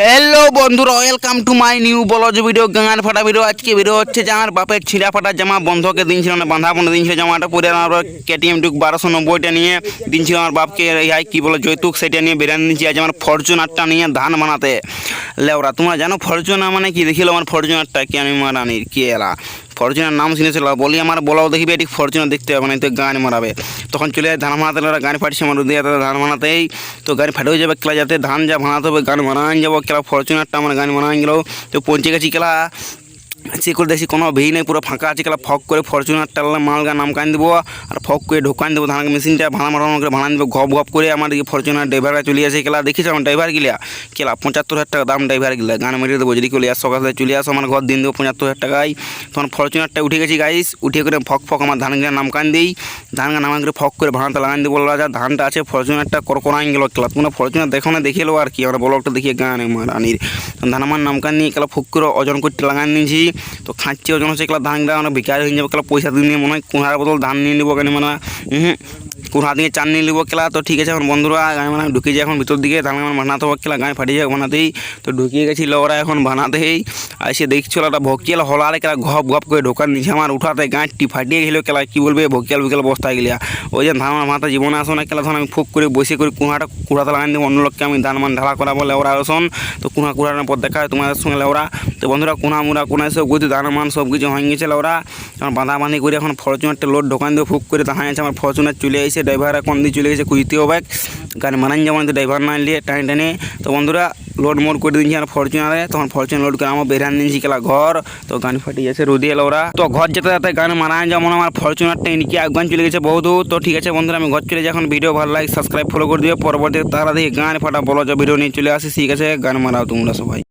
Hello বন্ধুরা welcome to my new বলজ video, গাঙার ফাটা ভিডিও। আজকে ভিডিও হচ্ছে যে আমার বাপের ছিঁড়া ফাটা জামা বন্ধকে দিনছিল না, বাঁধা বন্ধ দিনছিল জামাটা পরে আমার কেটিএম টুক বারোশো নব্বইটা নিয়ে দিনছিল আমার বাপকে ইহাই কী বলে, যৌতুক সেটা নিয়ে বেরিয়ে দিচ্ছি আজ আমার ফরচুনারটা নিয়ে ধান বানাতে। লেওরা, তোমরা জানো ফরচুনা মানে কি? দেখিল আমার ফরচুনারটা কি? আমি মারানির, কি এলা ফরচুনার নাম শুনেছিল, বলি আমার বলাও দেখবি এটি ফরচুনার দেখতে হবে না তো গান মারাবে। তখন চলে যায় ধান মারাতে ওরা গান ফাটছে আমার উদয় ধান মারাতেই, তো গান ফাটে হয়ে যাবে খেলা যাতে, ধান যা ভাঙাতে হবে, গান মারান যাব, খেলা ফরচুনারটা আমার গান মারান গেল। তো পৌঁছে গেছি খেলা চেক করে দেখছি কোনো ভিড় নেই, পুরো ফাঁকা আছে খেলা ফক করে ফরচুনার টাললে মালগা নাম কান দেবো, আর ফক করে ঢোকান দেবো ধান মেশিনটা ভাড়া মারানো করে ভাড়া দেবো ঘপ ঘপ করে আমার দিকে ফরচুনার ড্রাইভাররা চলে আসে, কেলা দেখিস আমার ড্রাইভার গিলা? কেলা পঁচাত্তর হাজার টাকা দাম ড্রাইভার গিলা, গান মেরে দেবো, যদি আস, সকালে চলে আসো, আমার ঘর দিন দেবো পঁচাত্তর হাজার টাকায়। তখন ফরচুনারটা উঠে গেছি গাইস উঠে করে ফক ফক আমার ধান গিলা নাম কান দিই, ধান গা নাম করে ফক করে ভাড়াটা লাগান দেবো রাজা ধানটা আছে ফরচুনারটা করকরাইন গেল খেলা তোমরা ফরচুনার দেখো না, দেখে এলো আর কি, আমরা ব্লগটা দেখিয়ে গান আমার রানির। ধান আমার নাম কান নিয়ে কেলা ফুক করে ওজন করতে লাগান নিয়েছি তো খাচ্ছি ওজন হচ্ছে এগুলো ধান অনেক বিকার হয়ে যাবে খেলা পয়সা দিয়ে মনে হয় কুড়ার বদল ধান নিয়ে নেব কেন মানে কুড়া দিয়ে চান নিয়ে নেব খেলা, তো ঠিক আছে, এখন বন্ধুরা গায়ে মানে ঢুকে যায় এখন ভিতর দিকে ধান আমার বানাতে হবে খেলা, গায়ে ফাটিয়ে যায় বানাতেই। তো ঢুকিয়ে গেছিল ওরা এখন বানাতেই। আর সে দেখছিল একটা ভকিয়াল হলারে খেলা ঘপ ঘপ করে ঢোকার নিচে আমার উঠাতে গাঁটটি ফাটিয়ে গেল খেলা কী বলবে ভকিয়াল বিকেল বস্তায় গেলিয়া। ওই যে ধান আমার মাথা জীবনে আসো না, খেলা তখন আমি ফুক করে বসে করে কুড়াটা কুড়াতে লাগাই দেবো, অন্য লোককে আমি ধান মান ঢালা করা বলে ওরা আসন। তো কুড়া কুড়ানোর পর দেখা হয় তোমাদের সঙ্গে ওরা তো বন্ধুরা, কুড়া মুড়া, কুড়া সব গুছি ধান মান সব কিছু হয়ে গেছিল ওরা এখন বাঁধা বাঁধি করে এখন ফরচুনারটা লোড ঢোকান দিয়ে ফুক করে দেখা যাচ্ছে আমার ফরচুনার চলে এসে ড্রাইভার এখন দিয়ে চলে গেছে কুইতেও ব্যাগ গাড়ি মানান যেমন ড্রাইভার না নিয়ে টানে টানে। তো বন্ধুরা লোড মোড করে দিয়েছি আমার ফরচুনারে তখন ফরচুনার লোড করে আমার বেরান দিয়েছি খেলা ঘর। তো গান ফাটি গেছে রোদে এলো ওরা। তো ঘর যেতে যেতে গান মারান যেমন আমার ফরচুনারটা ইনকি আগান চলে গেছে বহুত তো ঠিক আছে বন্ধুরা, আমি ঘর চলে যাই, এখন ভিডিও ভালো লাগে সাবস্ক্রাইব ফলো করে দিও। পরবর্তী তারা দেখি গান ফাটা বলো, যে ভিডিও নিয়ে চলে আসি। ঠিক আছে, গান মারাও তোমরা সবাই।